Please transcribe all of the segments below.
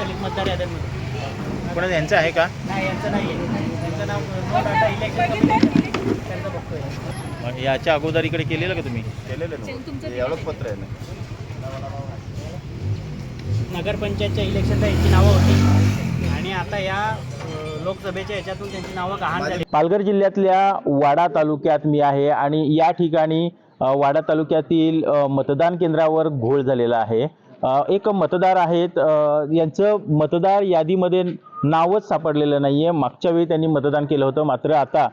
दलित मतदार याद्यांमध्ये. कोणाचं? यांचं आहे का? नाही यांचं नाही आहे त्यांचं नाव नो डाटा इलेक्शन कमिटी त्यांचं बघतोय. मग याच्या अगोदर इकडे केलेलं का तुम्ही? केलेलं ना. एवढंच पत्र आहे ना. नगरपंचायतच्या इलेक्शनला यांची नावं होती. आणि आता या अ, लोकसभेच्या याच्यातून त्यांची नावं गहाण झाली. पालघर जिल्ह्यातल्या वाडा तालुक्यात मी आहे आणि या ठिकाणी अ, वाडा तालुक्यातील अ, मतदान केंद्रावर घोळ झालेला आहे. एक मतदार आहेत. यांचं मतदार यादीमध्ये नावच सापडलेलं नाही आहे मागच्या वेळी त्यांनी मतदान केलं होतं. मात्र आता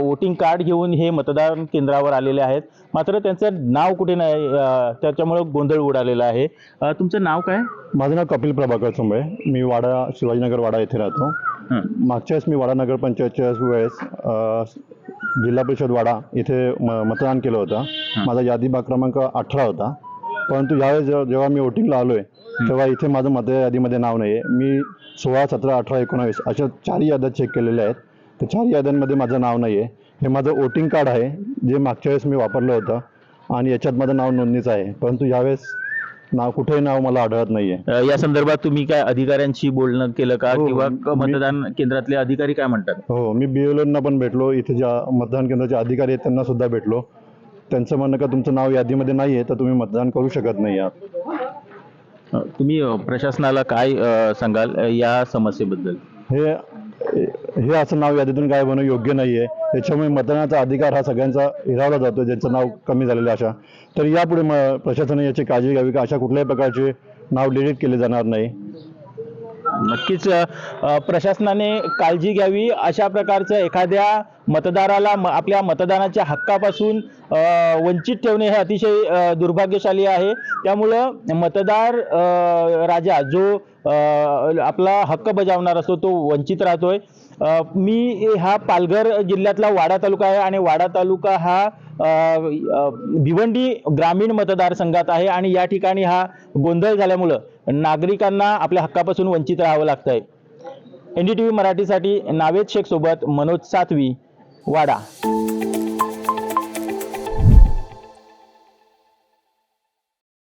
वोटिंग कार्ड घेऊन हे मतदान केंद्रावर आलेले आहेत. मात्र त्यांचं नाव कुठे नाही त्याच्यामुळं गोंधळ उडालेला आहे. तुमचं नाव काय? माझं नाव कपिल प्रभाकर चुंबळे मी वाडा शिवाजीनगर वाडा येथे राहतो. मागच्या वेळेस मी वाडा नगरपंचायतच्या वेळेस जिल्हा परिषद वाडा इथे म मतदान केलं होतं. माझा यादी भाग क्रमांक अठरा होता. परंतु यावेळेस जेव्हा जेव्हा मी वोटिंगला आलो आहे तेव्हा इथे माझं मत यादीमध्ये नाव नाही आहे मी सोळा सतरा अठरा एकोणावीस अशा चारही याद्या चेक केलेल्या आहेत. त्या चार याद्यांमध्ये माझं नाव नाही आहे हे माझं वोटिंग कार्ड आहे जे मागच्या वेळेस मी वापरलं होतं. आणि याच्यात माझं नाव नोंदणीचं आहे. परंतु यावेळेस नाव कुठेही नाव मला आढळत नाही आहे अ, या संदर्भात तुम्ही काय अधिकाऱ्यांशी बोलणं केलं का? हो, किंवा मी- मतदान केंद्रातले अधिकारी काय म्हणतात? हो मी बी एल पण भेटलो. इथे ज्या मतदान केंद्राचे अधिकारी आहेत त्यांना सुद्धा भेटलो. त्यांचं म्हणणं का तुमचं नाव यादीमध्ये नाही आहे तर तुम्ही मतदान करू शकत नाही आहात तुम्ही प्रशासनाला काय सांगाल या समस्येबद्दल? हे हे असं नाव यादीतून काय बनवणं योग्य नाही आहे त्याच्यामुळे मतदानाचा अधिकार हा सगळ्यांचा हिरावला जातो ज्यांचं नाव कमी झालेलं आहे अशा. तर यापुढे म प्रशासनाने याची काळजी घ्यावी का? अशा कुठल्याही प्रकारचे नाव डिलीट केले जाणार नाही. नक्कीच प्रशासनाने काळजी घ्यावी अशा प्रकारचं एखाद्या मतदाराला म- आपल्या मतदानाच्या हक्कापासून वंचित ठेवणे हे अतिशय दुर्भाग्यशाली आहे. त्यामुळं मतदार राजा जो आपला हक्क बजावणार असतो तो वंचित राहतोय. मी हा पालघर जिल्ह्यातला वाडा तालुका आहे आणि वाडा तालुका हा भिवंडी ग्रामीण मतदारसंघात आहे आणि या ठिकाणी हा गोंधळ झाल्यामुळं नागरिकांना आपल्या हक्कापासून वंचित राहावं लागतंय. एन डी टी व्ही मराठीसाठी नावेद शेखसोबत मनोज सातवी वाडा.